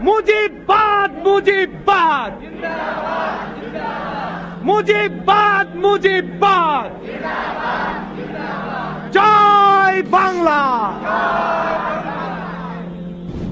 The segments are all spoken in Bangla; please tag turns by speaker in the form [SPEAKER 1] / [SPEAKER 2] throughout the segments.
[SPEAKER 1] মুজিববাদ মুজিববাদ। মুজিববাদ মুজিববাদ। জয় বাংলা।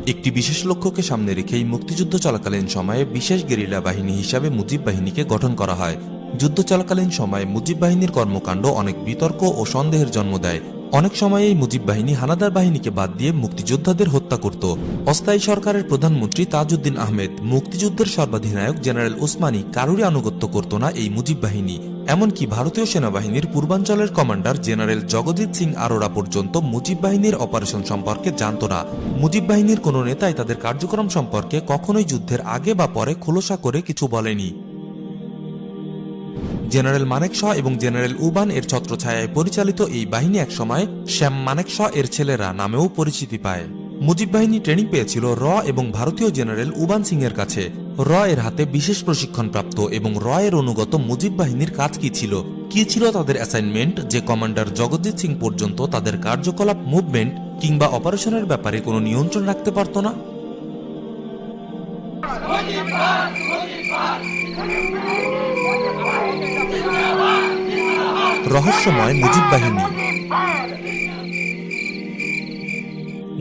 [SPEAKER 2] একটি বিশেষ লক্ষ্যকে সামনে রেখেই মুক্তিযুদ্ধ চলাকালীন সময়ে বিশেষ গেরিলা বাহিনী হিসাবে মুজিব বাহিনীকে গঠন করা হয়। যুদ্ধ চলাকালীন সময়ে মুজিব বাহিনীর কর্মকাণ্ড অনেক বিতর্ক ও সন্দেহের জন্ম দেয়। অনেক সময়েই মুজিব বাহিনী হানাদার বাহিনীকে বাদ দিয়ে মুক্তিযোদ্ধাদের হত্যা করত। অস্থায়ী সরকারের প্রধানমন্ত্রী তাজউদ্দিন আহমেদ মুক্তিযুদ্ধের সর্বাধিনায়ক জেনারেল ওসমানী কারুরই আনুগত্য করত না এই মুজিব বাহিনী। এমনকি ভারতীয় সেনাবাহিনীর পূর্বাঞ্চলের কমান্ডার জেনারেল জগজিৎ সিং আরোরা পর্যন্ত মুজিব বাহিনীর অপারেশন সম্পর্কে জানত না। মুজিব বাহিনীর কোনো নেতাই তাদের কার্যক্রম সম্পর্কে কখনোই যুদ্ধের আগে বা পরে খোলসা করে কিছু বলেনি। জেনারেল মানেকশ এবং জেনারেল উবান এর ছত্রছায়ায় পরিচালিত এই বাহিনী একসময় শ্যাম মানেকশ এর ছেলেরা নামেও পরিচিতি পায়। মুজিব বাহিনী ট্রেনিং পেয়েছিল র এবং ভারতীয় জেনারেল উবান সিং এর কাছে। র এর হাতে বিশেষ প্রশিক্ষণপ্রাপ্ত এবং র এর অনুগত মুজিব বাহিনীর কাজ কি ছিল? কি ছিল তাদের অ্যাসাইনমেন্ট যে কমান্ডার জগজিৎ সিং পর্যন্ত তাদের কার্যকলাপ মুভমেন্ট কিংবা অপারেশনের ব্যাপারে কোনো নিয়ন্ত্রণ রাখতে পারত না? রহস্যময় মুজিব বাহিনী।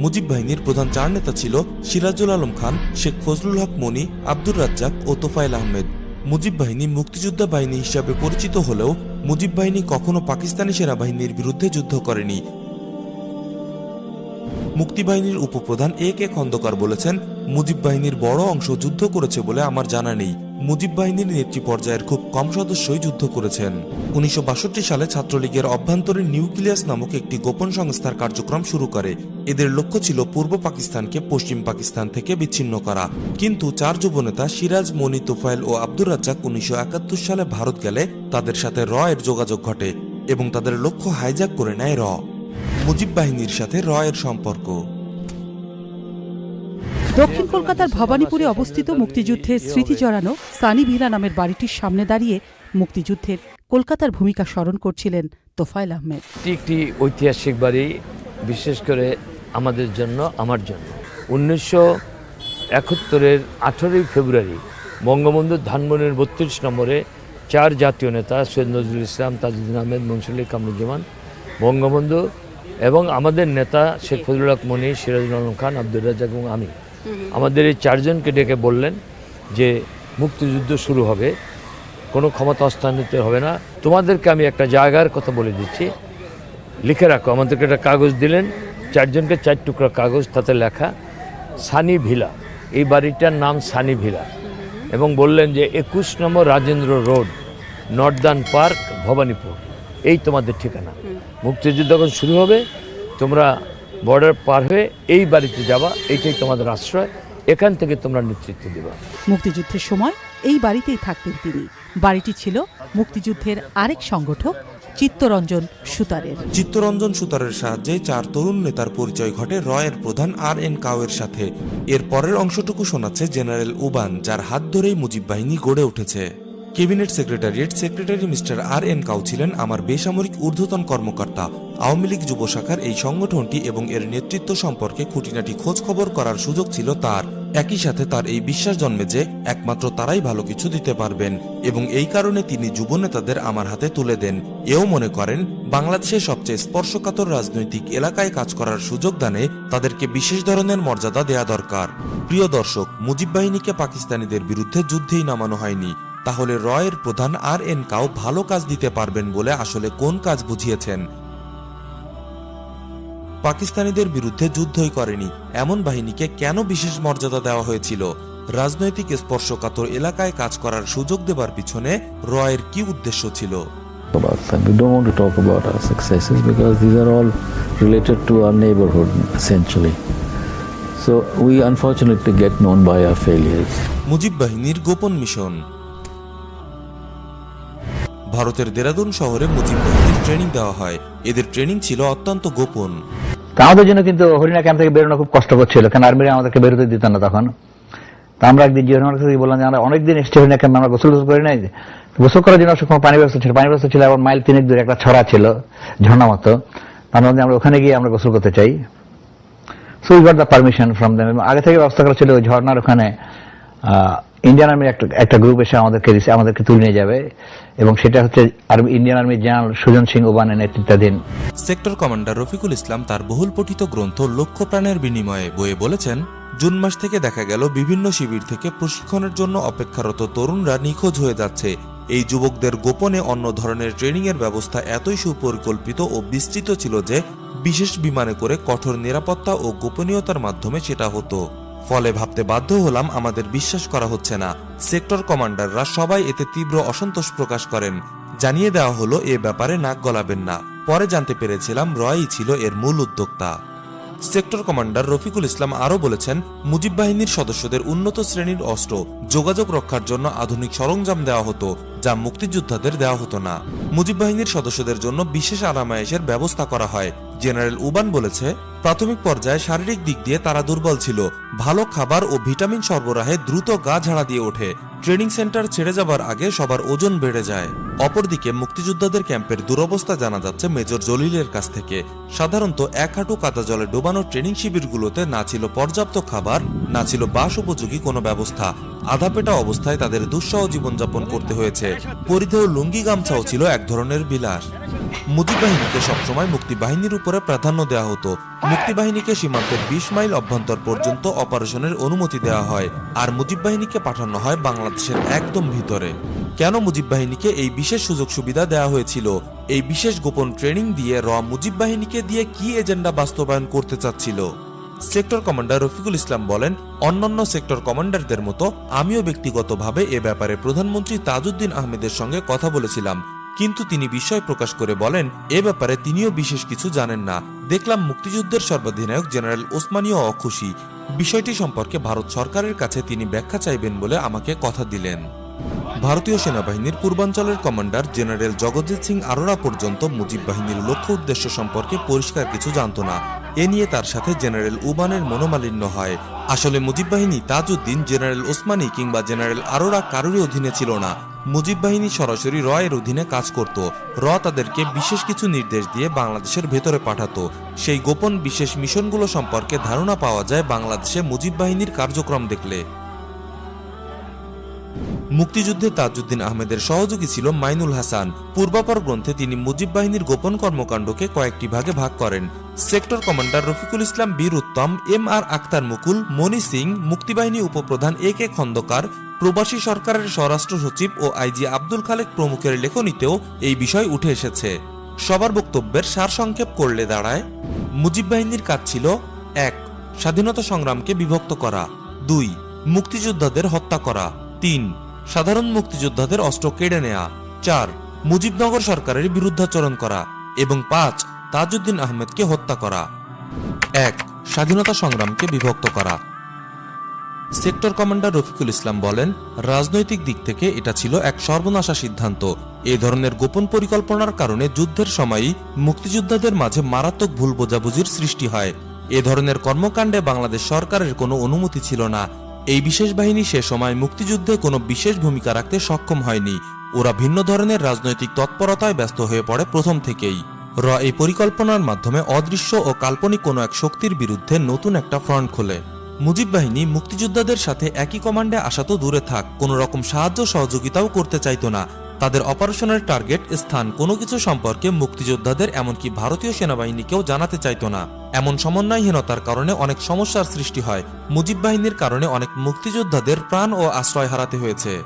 [SPEAKER 2] মুজিব বাহিনীর প্রধান চার নেতা ছিল সিরাজুল আলম খান, শেখ ফজলুল হক মনি, আব্দুর রাজ্জাক ও তোফায়েল আহমেদ। মুজিব বাহিনী মুক্তিযোদ্ধা বাহিনী হিসাবে পরিচিত হলেও মুজিব বাহিনী কখনো পাকিস্তানি সেনাবাহিনীর বিরুদ্ধে যুদ্ধ করেনি। মুক্তিবাহিনীর উপপ্রধান এ কে খন্দকার বলেছেন, মুজিব বাহিনীর বড় অংশ যুদ্ধ করেছে বলে আমার জানা নেই। মুজিব বাহিনীর নেত্রী পর্যায়ের খুব কম সদস্যই যুদ্ধ করেছেন। উনিশশো বাষট্টি সালে ছাত্রলীগের অভ্যন্তরীণ নিউক্লিয়াস নামক একটি গোপন সংস্থার কার্যক্রম শুরু করে। এদের লক্ষ্য ছিল পূর্ব পাকিস্তানকে পশ্চিম পাকিস্তান থেকে বিচ্ছিন্ন করা। কিন্তু চার যুবনেতা সিরাজ, মনি তোফায়েল ও আব্দুর রাজ্জাক উনিশশো একাত্তর সালে ভারত গেলে তাদের সাথে র এর যোগাযোগ ঘটে এবং তাদের লক্ষ্য হাইজ্যাক করে নেয় র। মুজিব বাহিনীর সাথে র এর সম্পর্ক।
[SPEAKER 3] দক্ষিণ কলকাতার ভবানীপুরে অবস্থিত মুক্তিযুদ্ধের স্মৃতি জড়ানো সানি ভিলা নামের বাড়িটির সামনে দাঁড়িয়ে মুক্তিযুদ্ধের কলকাতার ভূমিকা স্মরণ করছিলেন তোফায়েল আহমেদ।
[SPEAKER 4] একটি ঐতিহাসিক বাড়ি, বিশেষ করে আমাদের জন্য, আমার জন্য। উনিশশো একাত্তরের আঠেরোই ফেব্রুয়ারি বঙ্গবন্ধু ধানমনির বত্রিশ নম্বরে চার জাতীয় নেতা, সৈয়দ নজরুল ইসলাম তাজুদ্দিন আহমেদ মনসুল কামরুজ্জামান, বঙ্গবন্ধু এবং আমাদের নেতা শেখ ফজলুল হক মনি, সিরাজুল আলম খান, আব্দুর রাজ্জাক এবং আমি। আমাদের এই চারজনকে ডেকে বললেন যে মুক্তিযুদ্ধ শুরু হবে কোনো ক্ষমতা হস্তান্তর হবে না। তোমাদেরকে আমি একটা জায়গার কথা বলে দিচ্ছি। লিখে রাখো আমাদেরকে একটা কাগজ দিলেন। চারজনকে চার টুকরা কাগজ তাতে লেখা সানি ভিলা। এই বাড়িটার নাম সানি ভিলা। এবং বললেন যে একুশ নম্বর Rajendra road Northern Park Bhowanipore. এই তোমাদের ঠিকানা। মুক্তিযুদ্ধ যখন শুরু হবে তোমরা বর্ডার পার হয়ে এই বাড়িতে যাবা এইটাই তোমাদের আশ্রয়। এখান থেকে তোমরা নেতৃত্ব দেবা।
[SPEAKER 3] মুক্তিযুদ্ধের সময় এই বাড়িতেই থাকতেন তিনি। বাড়িটি ছিল মুক্তিযুদ্ধের আরেক সংগঠক চিত্তরঞ্জন সুতারের।
[SPEAKER 2] চিত্তরঞ্জন সুতারের সাহায্যে চার তরুণ নেতার পরিচয় ঘটে রয়ের প্রধান আর এন কাউয়ের সাথে। এর পরের অংশটুকু শোনাচ্ছে জেনারেল উবান যার হাত ধরেই মুজিব বাহিনী গড়ে উঠেছে। Cabinet secretariat secretary mister R N Kao ছিলেন আমার বেসামরিক ঊর্ধ্বতন কর্মকর্তা। আওয়ামী লীগ যুব শাখার এই সংগঠনটি এবং এর নেতৃত্ব সম্পর্কে খুঁটিনাটি খোঁজ খবর করার সুযোগ ছিল তার। একই সাথে তার এই বিশ্বাস জন্মে যে, একমাত্র তারাই ভালো কিছু দিতে পারবেন এবং এই কারণে তিনি যুব নেতাদের আমার হাতে তুলে দেন। এও মনে করেন, বাংলাদেশের সবচেয়ে স্পর্শকাতর রাজনৈতিক এলাকায় কাজ করার সুযোগ দানে তাদেরকে বিশেষ ধরনের মর্যাদা দেয়া দরকার। প্রিয় দর্শক, মুজিব বাহিনীকে পাকিস্তানিদের বিরুদ্ধে যুদ্ধেই নামানো হয়নি। তাহলে রয়ের প্রধান আর এন কাউ ভালো কাজ দিতে পারবেন বলে আসলে কোন কাজ বুঝিয়েছেন পাকিস্তানিদের বিরুদ্ধে যুদ্ধই করেনি এমন বাহিনীকে কেন বিশেষ মর্যাদা দেওয়া হয়েছিল রাজনৈতিক স্পর্শকাতর এলাকায় কাজ করার সুযোগ দেবার পিছনে রয়ের কি উদ্দেশ্য ছিল
[SPEAKER 5] about them. We don't want to talk about our successes because these are all related to our neighborhood essentially. So we unfortunately get known by our failures.
[SPEAKER 2] Mujib বাহিনীর গোপন মিশন ভারতের দেরাদুন শহরে মুজিব বাহিনীর ট্রেনিং দেওয়া হয়। এদের ট্রেনিং ছিল অত্যন্ত গোপন।
[SPEAKER 6] আমাদের জন্য কিন্তু হরিণা ক্যাম্প থেকে বেরোনো খুব কষ্টকর ছিল, কারণ আর্মিরা আমাদেরকে বেরোতে দিত না তখন। তা আমরা একদিন জিওর থেকে বললাম যে, আমরা অনেকদিন এসছি হরিণা ক্যাম্পে আমরা গোসল করি নাই? গোসল করার জন্য সবসময় পানি ব্যবস্থা ছিল, পানি ব্যবস্থা ছিল এবং মাইল তিনেক দূরে, একটা ছড়া ছিল, ঝর্ণা মতো। তার মধ্যে আমরা ওখানে গিয়ে আমরা গোসল করতে চাই। So we got the permission from them আগে থেকে ব্যবস্থা করা ছিল ঝর্ণার ওখানে ইন্ডিয়ান আর্মির একটা একটা গ্রুপ এসে আমাদেরকে আমাদেরকে তুলে নিয়ে যাবে। এবং সেটা হচ্ছে army Indian army general Sujan Singh ওবানের নেতৃত্বাধীন।
[SPEAKER 2] সেক্টর কমান্ডার রফিকুল ইসলাম তার বহুল পঠিত গ্রন্থ লক্ষ্য প্রাণের বিনিময়ে বইয়ে বলেছেন, জুন মাস থেকে দেখা গেল বিভিন্ন শিবির থেকে প্রশিক্ষণের জন্য অপেক্ষারত তরুণরা নিখোঁজ হয়ে যাচ্ছে। এই যুবকদের গোপনে অন্য ধরনের ট্রেনিংয়ের ব্যবস্থা এতই সুপরিকল্পিত ও বিস্তৃত ছিল যে, বিশেষ বিমানে করে কঠোর নিরাপত্তা ও গোপনীয়তার মাধ্যমে সেটা হতো। ফলে ভাবতে বাধ্য হলাম আমাদের বিশ্বাস করা হচ্ছে না। সেক্টর কমান্ডাররা সবাই এতে তীব্র অসন্তোষ প্রকাশ করেন। জানিয়ে দেওয়া হলো, এ ব্যাপারে নাক গলাবেন না। পরে জানতে পেরেছিলাম রয়ই ছিল এর মূল উদ্যোক্তা। সেক্টর কমান্ডার রফিকুল ইসলাম আরও বলেছেন, মুজিব বাহিনীর সদস্যদের উন্নত শ্রেণির অস্ত্র, যোগাযোগ রক্ষার জন্য আধুনিক সরঞ্জাম দেওয়া হতো। যা মুক্তিযোদ্ধাদের দেওয়া হতো না। মুজিব বাহিনীর সদস্যদের জন্য বিশেষ আরামায়েশের ব্যবস্থা করা হয়। জেনারেল উবান বলেছে, প্রাথমিক পর্যায়ে শারীরিক দিক দিয়ে তারা দুর্বল ছিল। ভালো খাবার ও ভিটামিন সরবরাহে দ্রুত গা ঝাড়া দিয়ে ওঠে। ট্রেনিং সেন্টার ছেড়ে যাবার আগে সবার ওজন বেড়ে যায়। অপরদিকে মুক্তিযোদ্ধাদের ক্যাম্পের দুরবস্থা জানা যাচ্ছে মেজর জলিলের কাছ থেকে। সাধারণত এক হাঁটু কাদা জলে ডোবানো ট্রেনিং শিবিরগুলোতে না ছিল পর্যাপ্ত খাবার, না ছিল বাস উপযোগী কোনো ব্যবস্থা। আধাপেটা অবস্থায় তাদের দুঃসহ জীবনযাপন করতে হয়েছে। পরিধেয় লুঙ্গি গামছাও ছিল এক ধরনের বিলাস। মুজিব বাহিনীকে সবসময় মুক্তি বাহিনীর উপরে প্রাধান্য দেওয়া হতো। মুক্তি বাহিনীকে সীমান্তের বিশ মাইল অভ্যন্তর পর্যন্ত অপারেশনের অনুমতি দেওয়া হয় আর মুজিব বাহিনীকে পাঠানো হয় বাংলাদেশের একদম ভিতরে। কেন মুজিব বাহিনীকে এই বিশেষ সুযোগ সুবিধা দেওয়া হয়েছিল? এই বিশেষ গোপন ট্রেনিং দিয়ে র মুজিব বাহিনীকে দিয়ে কি এজেন্ডা বাস্তবায়ন করতে চাচ্ছিল? সেক্টর কমান্ডার রফিকুল ইসলাম বলেন, অন্যান্য সেক্টর কমান্ডারদের মতো আমিও ব্যক্তিগতভাবে এ ব্যাপারে প্রধানমন্ত্রী তাজউদ্দিন আহমেদের সঙ্গে কথা বলেছিলাম। কিন্তু তিনি বিস্ময় প্রকাশ করে বলেন, এ ব্যাপারে তিনিও বিশেষ কিছু জানেন না। দেখলাম মুক্তিযুদ্ধের সর্বাধিনায়ক জেনারেল ওসমানীও অখুশি। বিষয়টি সম্পর্কে ভারত সরকারের কাছে তিনি ব্যাখ্যা চাইবেন বলে আমাকে কথা দিলেন। ভারতীয় সেনাবাহিনীর পূর্বাঞ্চলের কমান্ডার জেনারেল জগজিৎ সিং আরোরা পর্যন্ত মুজিব বাহিনীর লক্ষ্য উদ্দেশ্য সম্পর্কে পরিষ্কার কিছু জানত না। এ নিয়ে তার সাথে জেনারেল উবানের মনোমালিন্য হয়। আসলে মুজিব বাহিনী তাজউদ্দিন, জেনারেল ওসমানী কিংবা জেনারেল আরোরা কারোরই অধীনে ছিল না। মুজিব বাহিনী সরাসরি র এর অধীনে কাজ করত। র তাদেরকে বিশেষ কিছু নির্দেশ দিয়ে বাংলাদেশের ভেতরে পাঠাতো। সেই গোপন বিশেষ মিশনগুলো সম্পর্কে ধারণা পাওয়া যায় বাংলাদেশে মুজিব বাহিনীর কার্যক্রম দেখলে। মুক্তিযুদ্ধে তাজউদ্দিন আহমেদের সহযোগী ছিল মাইনুল হাসান। পূর্বাপর গ্রন্থে তিনি মুজিব বাহিনীর গোপন কর্মকাণ্ডকে কয়েকটি ভাগে ভাগ করেন। Sector commander Rafiqul Islam Bir Uttam, M R Akhtar Mukul Moni Singh, Muktibahini উপপ্রধান এ কে খন্দকার, প্রবাসী সরকারের স্বরাষ্ট্র সচিব ও আইজি আব্দুল খালেক প্রমুখের লেখনীতেও এই বিষয় উঠে এসেছে। সবার বক্তব্যের সারসংক্ষেপ করলে দাঁড়ায়। মুজিব বাহিনীর কাজ ছিল, এক, স্বাধীনতা সংগ্রামকে বিভক্ত করা। দুই, মুক্তিযোদ্ধাদের হত্যা করা। তিন, সাধারণ মুক্তিযোদ্ধাদের অস্ত্র কেড়ে নেয়া। চার, মুজিবনগর সরকারের বিরুদ্ধাচরণ করা। এবং পাঁচ তাজউদ্দিন আহমেদকে হত্যা করা। এক, স্বাধীনতা সংগ্রামকে বিভক্ত করা। সেক্টর কমান্ডার রফিকুল ইসলাম বলেন, রাজনৈতিক দিক থেকে এটা ছিল এক সর্বনাশা সিদ্ধান্ত। এ ধরনের গোপন পরিকল্পনার কারণে যুদ্ধের সময়ই মুক্তিযোদ্ধাদের মাঝে মারাত্মক ভুল বোঝাবুঝির সৃষ্টি হয়। এ ধরনের কর্মকাণ্ডে বাংলাদেশ সরকারের কোনো অনুমতি ছিল না। এই বিশেষ বাহিনী সে সময় মুক্তিযুদ্ধে কোনো বিশেষ ভূমিকা রাখতে সক্ষম হয়নি। ওরা ভিন্ন ধরনের রাজনৈতিক তৎপরতায় ব্যস্ত হয়ে পড়ে প্রথম থেকেই। র এই পরিকল্পনার মাধ্যমে অদৃশ্য ও কাল্পনিক কোনো এক শক্তির বিরুদ্ধে নতুন একটা ফ্রন্ট খোলে। মুজিব বাহিনী মুক্তিযোদ্ধাদের সাথে একই কমান্ডে আসা তো দূরে থাক, কোনো রকম সাহায্য সহযোগিতাও করতে চাইতো না। তাদের অপারেশনের টার্গেট স্থান কোনো কিছু সম্পর্কে মুক্তিযোদ্ধাদের এমনকি ভারতীয় সেনাবাহিনীকেও জানাতে চাইতো না। এমন সমন্বয়হীনতার কারণে অনেক সমস্যার সৃষ্টি হয়। মুজিব বাহিনীর কারণে অনেক মুক্তিযোদ্ধাদের প্রাণ ও আশ্রয় হারাতে হয়েছে।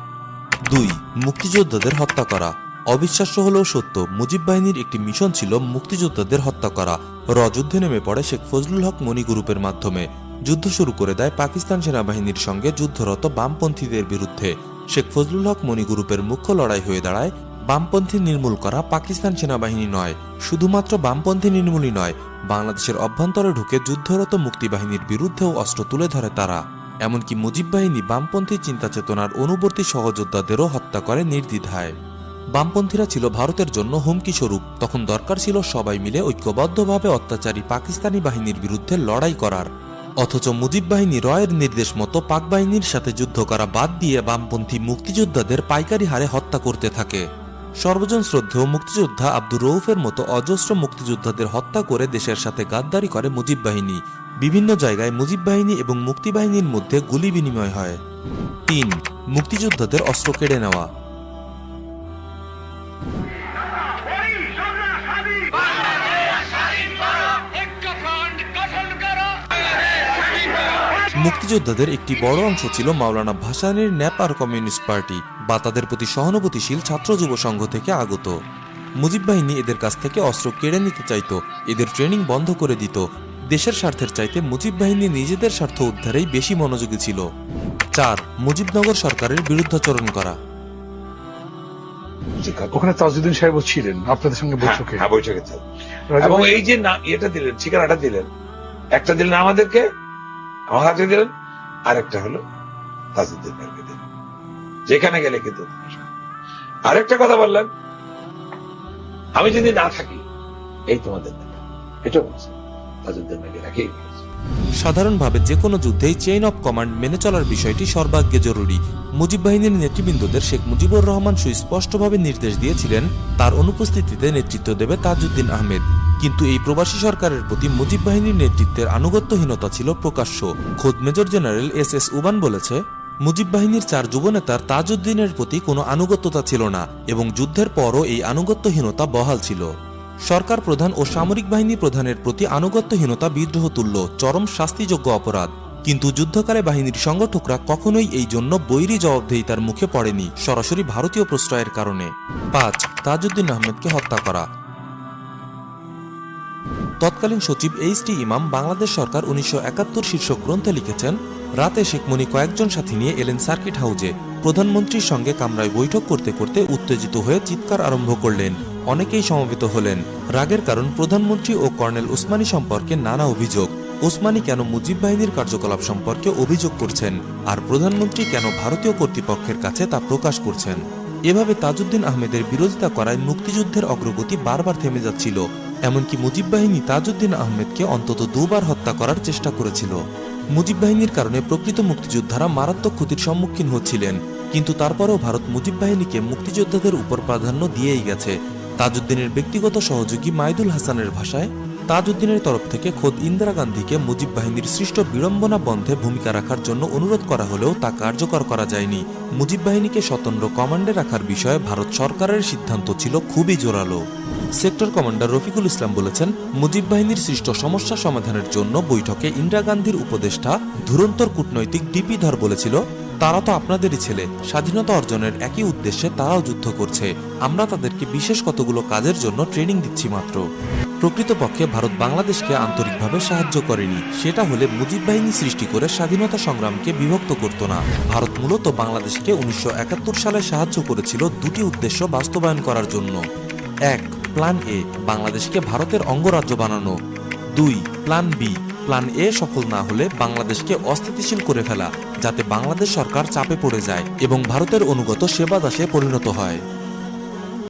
[SPEAKER 2] দুই, মুক্তিযোদ্ধাদের হত্যা করা। অবিশ্বাস্য হলেও সত্য, মুজিব বাহিনীর একটি মিশন ছিল মুক্তিযোদ্ধাদের হত্যা করা। র যুদ্ধে নেমে পড়ে শেখ ফজলুল হক মনি গ্রুপের মাধ্যমে। যুদ্ধ শুরু করে দেয় পাকিস্তান সেনাবাহিনীর সঙ্গে যুদ্ধরত বামপন্থীদের বিরুদ্ধে। শেখ ফজলুল হক মনি গ্রুপের মুখ্য লড়াই হয়ে দাঁড়ায়, বামপন্থী নির্মূল করা পাকিস্তান সেনাবাহিনী নয়। শুধুমাত্র বামপন্থী নির্মূলই নয়, বাংলাদেশের অভ্যন্তরে ঢুকে যুদ্ধরত মুক্তিবাহিনীর বিরুদ্ধেও অস্ত্র তুলে ধরে তারা। এমনকি মুজিব বাহিনী বামপন্থী চিন্তা চেতনার অনুবর্তী সহযোদ্ধাদেরও হত্যা করে নির্দ্বিধায়। বামপন্থীরা ছিল ভারতের জন্য হুমকি স্বরূপ। তখন দরকার ছিল সবাই মিলে ঐক্যবদ্ধভাবে অত্যাচারী পাকিস্তানি বাহিনীর বিরুদ্ধে লড়াই করার। অথচ মুজিব বাহিনী রয়ের নির্দেশ মতো পাক বাহিনীর সাথে যুদ্ধ করা বাদ দিয়ে বামপন্থী মুক্তিযোদ্ধাদের পাইকারি হারে হত্যা করতে থাকে। সর্বজন শ্রদ্ধেয় মুক্তিযোদ্ধা আব্দুর রৌফের মতো অজস্র মুক্তিযোদ্ধাদের হত্যা করে দেশের সাথে গাদ্দারি করে মুজিব বাহিনী। বিভিন্ন জায়গায় মুজিব বাহিনী এবং মুক্তিবাহিনীর মধ্যে গুলি বিনিময় হয়। তিন, মুক্তিযোদ্ধাদের অস্ত্র কেড়ে নেওয়া। মুক্তিযোদ্ধাদের একটি বড় অংশ ছিল মাওলানা ভাসানীর নেপার কমিউনিস্ট পার্টি বা তাদের প্রতি সহানুভূতিশীল ছাত্র যুব সংঘ থেকে আগত। মুজিব বাহিনী এদের কাছ থেকে অস্ত্র কেড়ে নিতে চাইত এদের ট্রেনিং বন্ধ করে দিত। দেশের স্বার্থের চাইতে মুজিব বাহিনী নিজেদের স্বার্থ উদ্ধারেই বেশি মনোযোগী ছিল। চার মুজিবনগর সরকারের বিরুদ্ধাচরণ করা।
[SPEAKER 7] ওখানে তাজউদ্দিন সাহেব ছিলেন আপনাদের সঙ্গে বৈঠকে?
[SPEAKER 8] হ্যাঁ বৈঠকে এবং এই যে এটা দিলেন ঠিকানাটা দিলেন। একটা দিলেন আমাদেরকে আমার হাতে দিলেন আরেকটা হলো তাজউদ্দিন ভাইকে দিলেন যেখানে গেলে কিন্তু আরেকটা কথা বললেন, আমি যদি না থাকি, এই তোমাদের এটা বলছে তাজউদ্দিন ভাইকে রাখেই
[SPEAKER 2] সাধারণভাবে যে কোনো যুদ্ধেই চেইন অফ কমান্ড মেনে চলার বিষয়টি সর্বাগ্যে জরুরি। মুজিব বাহিনীর নেতৃবৃন্দদের শেখ মুজিবুর রহমান সুস্পষ্টভাবে নির্দেশ দিয়েছিলেন, তার অনুপস্থিতিতে নেতৃত্ব দেবে তাজউদ্দিন আহমেদ। কিন্তু এই প্রবাসী সরকারের প্রতি মুজিব বাহিনীর নেতৃত্বের আনুগত্যহীনতা ছিল প্রকাশ্য। খোদ major general S S Uban বলেছে, মুজিব বাহিনীর চার যুবনেতার তাজউদ্দিনের প্রতি কোনো আনুগত্যতা ছিল না এবং যুদ্ধের পরও এই আনুগত্যহীনতা বহাল ছিল। সরকার প্রধান ও সামরিক বাহিনী প্রধানের প্রতি আনুগত্যহীনতা বিদ্রোহ তুল্য চরম শাস্তিযোগ্য অপরাধ। কিন্তু যুদ্ধকালে বাহিনীর সংগঠকরা কখনোই এই জন্য বৈরী জবাবদেহিতার মুখে পড়েনি, সরাসরি ভারতীয় প্রশ্রয়ের কারণে। পাঁচ, তাজউদ্দিন আহমেদকে হত্যা করা। তৎকালীন সচিব এইচ টি ইমাম, বাংলাদেশ সরকার উনিশশো একাত্তর শীর্ষক গ্রন্থে লিখেছেন, রাতে শেখমণি কয়েকজন সাথী নিয়ে এলেন সার্কিট হাউজে। প্রধানমন্ত্রীর সঙ্গে কামরায় বৈঠক করতে করতে উত্তেজিত হয়ে চিৎকার আরম্ভ করলেন। অনেকেই সমবেত হলেন। রাগের কারণ প্রধানমন্ত্রী ও কর্নেল ওসমানী সম্পর্কে নানা অভিযোগ। ওসমানী কেন মুজিব বাহিনীর কার্যকলাপ সম্পর্কে অভিযোগ করছেন? আর প্রধানমন্ত্রী কেন ভারতীয় কর্তৃপক্ষের কাছে তা প্রকাশ করছেন? এভাবে তাজউদ্দিন আহমেদের বিরোধিতা করায় মুক্তিযুদ্ধের অগ্রগতি বারবার থেমে যাচ্ছিল। এমনকি মুজিব বাহিনী তাজউদ্দিন আহমেদকে অন্তত দুবার হত্যা করার চেষ্টা করেছিল। মুজিব বাহিনীর কারণে প্রকৃত মুক্তিযোদ্ধারা মারাত্মক ক্ষতির সম্মুখীন হচ্ছিলেন, কিন্তু তারপরেও ভারত মুজিব বাহিনীকে মুক্তিযোদ্ধাদের উপর প্রাধান্য দিয়েই গেছে। তাজউদ্দিনের ব্যক্তিগত সহযোগী মাইদুল হাসানের ভাষায়, তাজউদ্দিনের তরফ থেকে খোদ ইন্দিরা গান্ধীকে মুজিব বাহিনীর সৃষ্ট বিড়ম্বনা বন্ধে ভূমিকা রাখার জন্য অনুরোধ করা হলেও তা কার্যকর করা যায়নি। মুজিব বাহিনীকে স্বতন্ত্র কমান্ডে রাখার বিষয়ে ভারত সরকারের সিদ্ধান্ত ছিল খুবই জোরালো। সেক্টর কমান্ডার রফিকুল ইসলাম বলেছেন, মুজিব বাহিনীর সৃষ্ট সমস্যা সমাধানের জন্য বৈঠকে ইন্দিরা গান্ধীর উপদেষ্টা, ধুরন্তর কূটনৈতিক ডিপি ধর বলেছিল, তারা তো আপনাদেরই ছেলে, স্বাধীনতা অর্জনের একই উদ্দেশ্যে তারাও যুদ্ধ করছে, আমরা তাদেরকে বিশেষ কতগুলো কাজের জন্য ট্রেনিং দিচ্ছি মাত্র। প্রকৃতপক্ষে ভারত বাংলাদেশকে আন্তরিকভাবে সাহায্য করেনি, সেটা হলে মুজিব বাহিনী সৃষ্টি করে স্বাধীনতা সংগ্রামকে বিভক্ত করত না। ভারত মূলত বাংলাদেশকে উনিশশো একাত্তর সালে সাহায্য করেছিল দুটি উদ্দেশ্য বাস্তবায়ন করার জন্য। এক প্ল্যান এ বাংলাদেশকে ভারতের অঙ্গরাজ্য বানানো। দুই, প্ল্যান বি, প্ল্যান এ সফল না হলে বাংলাদেশকে অস্থিতিশীল করে ফেলা, যাতে বাংলাদেশ সরকার চাপে পড়ে যায় এবং ভারতের অনুগত সেবা দাসে পরিণত হয়।